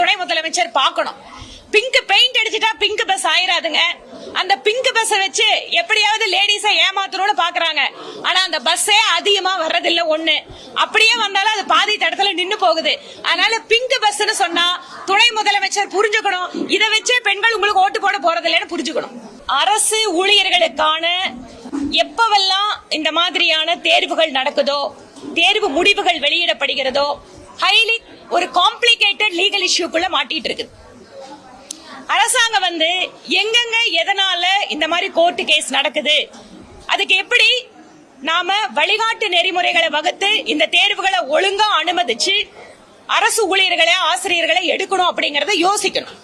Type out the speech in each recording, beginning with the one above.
துணை முதலமைச்சர் பார்க்கணும். பிங்க் பெயிண்ட் அடிச்சிட்டா பிங்க் பஸ் ஆயிராதுங்க. அந்த பிங்க் பஸ் வச்சு எப்படியாவது லேடிஸை ஏமாத்தணும்னு பாக்குறாங்க. ஆனா அந்த பஸ்ஸே அதிகமா வர்றதில்ல ஒண்ணு. அப்படியே வந்தாலும் அது பாதி தடத்துல நின்னு போகுது. அதனால பிங்க் பஸ்ன்னு சொன்னா துணை முதலமைச்சர் புரிஞ்சுக்கணும். இதை வச்சே பெண்கள் உங்களுக்கு ஓட்டு போட போறது இல்லைன்னு புரிஞ்சுக்கணும். அரசு ஊழியர்களுக்கான எப்பவெல்லாம் இந்த மாதிரியான தேர்வுகள் நடக்குதோ தேர்வு முடிவுகள் வெளியிடப்படுகிறதோ ஹைலி ஒரு காம்ப்ளிகேட்டட் லீகல் இஷ்யூக்குள்ள மாட்டிட்டு இருக்குது. அரசாங்கம் வந்து எங்கெங்க எதனால இந்த மாதிரி கோர்ட்டு கேஸ் நடக்குது அதுக்கு எப்படி நாம வழிகாட்டு நெறிமுறைகளை வகுத்து இந்த தேர்வுகளை ஒழுங்கா அனுமதிச்சு அரசு ஊழியர்களை ஆசிரியர்களை எடுக்கணும் அப்படிங்கறத யோசிக்கணும்.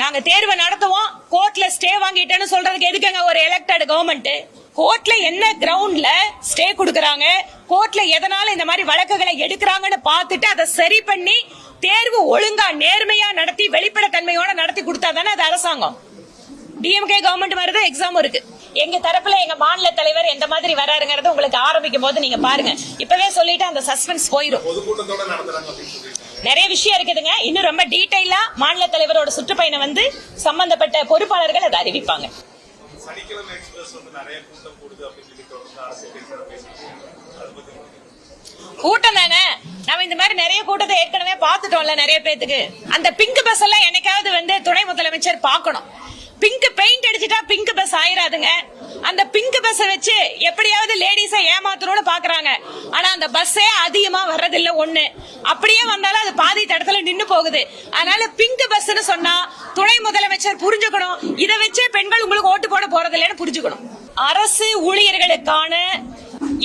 நாங்க தேர்வை நடத்துவோம் கோர்ட்ல ஸ்டே வாங்கிட்டேன்னு சொல்றதுக்கு எதுக்குங்க ஒரு எலெக்டட் கவர்மெண்ட் கோர்ட்ல என்ன கிரவுண்ட்ல ஸ்டே கொடுக்கறாங்க? கோர்ட்ல எதனால இந்த மாதிரி வழக்குகளை எடுக்கிறாங்கன்னு பார்த்துட்டு அதை சரி பண்ணி தேர்வு ஒழுங்கா நேர்மையா நடத்தி வெளிப்படைத்தன்மையோட நடத்தி கொடுத்தா தானே அது அரசாங்கம். டிஎம்கே கவர்மெண்ட் மாதிரி தான் எக்ஸாம் இருக்கு. எங்க தரப்புல எங்க மாநில தலைவர் எந்த மாதிரி வராருங்கிறது உங்களுக்கு ஆரம்பிக்கும் போது நீங்க பாருங்க. இப்பவே சொல்லிட்டு அந்த சஸ்பென்ஸ் போயிடும் நிறைய விஷயம் இருக்குதுங்க. இன்னும் ரொம்ப டீடைலா மாநில தலைவரோட சுற்றுப்பயணம் வந்து சம்பந்தப்பட்ட பொறுப்பாளர்கள் அதை அறிவிப்பாங்க. சனிக்கிழமை எக்ஸ்பிரஸ் வந்து நிறைய கூட்டம் கூடுது அப்படின்னு சொல்லி தொடர்ந்து பேசுறாங்க அதை பத்தி கூட்டம் தானே? நம்ம இந்த மாதிரி நிறைய கூட்டத்தை ஏற்கனவே பார்த்துட்டோம்ல நிறைய பேத்துக்கு. அந்த பிங்க் பஸ் எல்லாம் என்னைக்காவது வந்து துணை முதலமைச்சர் பார்க்கணும். பிங்க் பெயிண்ட் அடிச்சிட்டா பிங்க் பஸ் ஆயிராதுங்க. அந்த பிங்க் பஸ் வச்சு எப்படியாவது லேடிஸை ஏமாத்தணும்னு பாக்குறாங்க ஆனா அந்த பஸ்ஸே அதிகமா இல்ல ஒண்ணு. அப்படியே வந்தாலும் அது பாதி தடத்துல நின்னு போகுது. அதனால பிங்க் பஸ்னு சொன்னா துணை முதலமைச்சர் புரிஞ்சுக்கணும். இதை வச்சே பெண்கள் உங்களுக்கு ஓட்டு போட போறது இல்லைன்னு புரிஞ்சுக்கணும். அரசு ஊழியர்களுக்கான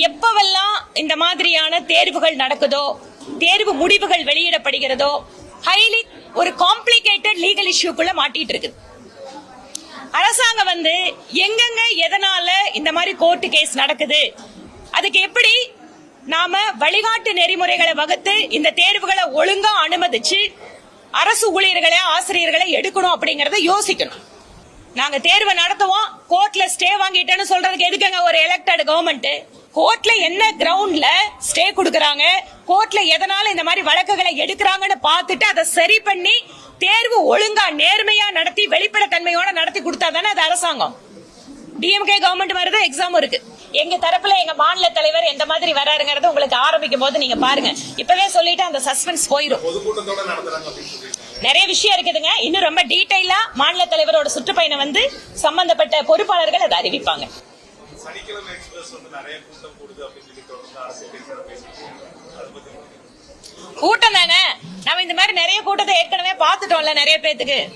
எப்பவெல்லாம் இந்த மாதிரியான தேர்வுகள் நடக்குதோ தேர்வு முடிவுகள் வெளியிடப்படுகிறதோ ஹைலி ஒரு காம்ப்ளிகேட்டட் லீகல் இஷ்யூக்குள்ள மாட்டிட்டு இருக்குது. அரசாங்கம் வந்து எங்கெங்க எதனால இந்த மாதிரி கோர்ட்டு கேஸ் நடக்குது அதுக்கு எப்படி நாம வழிகாட்டு நெறிமுறைகளை வகுத்து இந்த தேர்வுகளை ஒழுங்கா அனுமதிச்சு அரசு ஊழியர்களை ஆசிரியர்களை எடுக்கணும் அப்படிங்கறத யோசிக்கணும். நாங்க தேர்வை நடத்துவோம் கோர்ட்ல ஸ்டே வாங்கிட்டேன்னு சொல்றதுக்கு எதுக்குங்க ஒரு எலெக்டட் கவர்மெண்ட் கோர்ட்ல என்ன கிரவுண்ட்ல ஸ்டே கொடுக்கறாங்க? கோர்ட்ல எதனால இந்த மாதிரி வழக்குகளை எடுக்கிறாங்கன்னு பார்த்துட்டு அதை சரி பண்ணி தேர்வு ஒழுங்கா நேர்மையா நடத்தி வெளிப்படைத்தன்மையோட நடத்தி கொடுத்தா தானே அது அரசாங்கம். டிஎம்கே கவர்மெண்ட் மாதிரி தான் எக்ஸாம் இருக்கு. எங்க தரப்புல எங்க மாநில தலைவர் எந்த மாதிரி வராருங்கிறது உங்களுக்கு ஆரம்பிக்கும் போது நீங்க பாருங்க. இப்பவே சொல்லிட்டு அந்த சஸ்பென்ஸ் போயிடும் நிறைய விஷயம் இருக்குதுங்க. இன்னும் ரொம்ப டீடைலா மாநில தலைவரோட சுற்றுப்பயணம் வந்து சம்பந்தப்பட்ட பொறுப்பாளர்கள் அதை அறிவிப்பாங்க. கூட்டம் தானே? நம்ம இந்த மாதிரி நிறைய கூட்டத்தை ஏற்கனவே பார்த்துட்டோம்ல நிறைய பேத்துக்கு.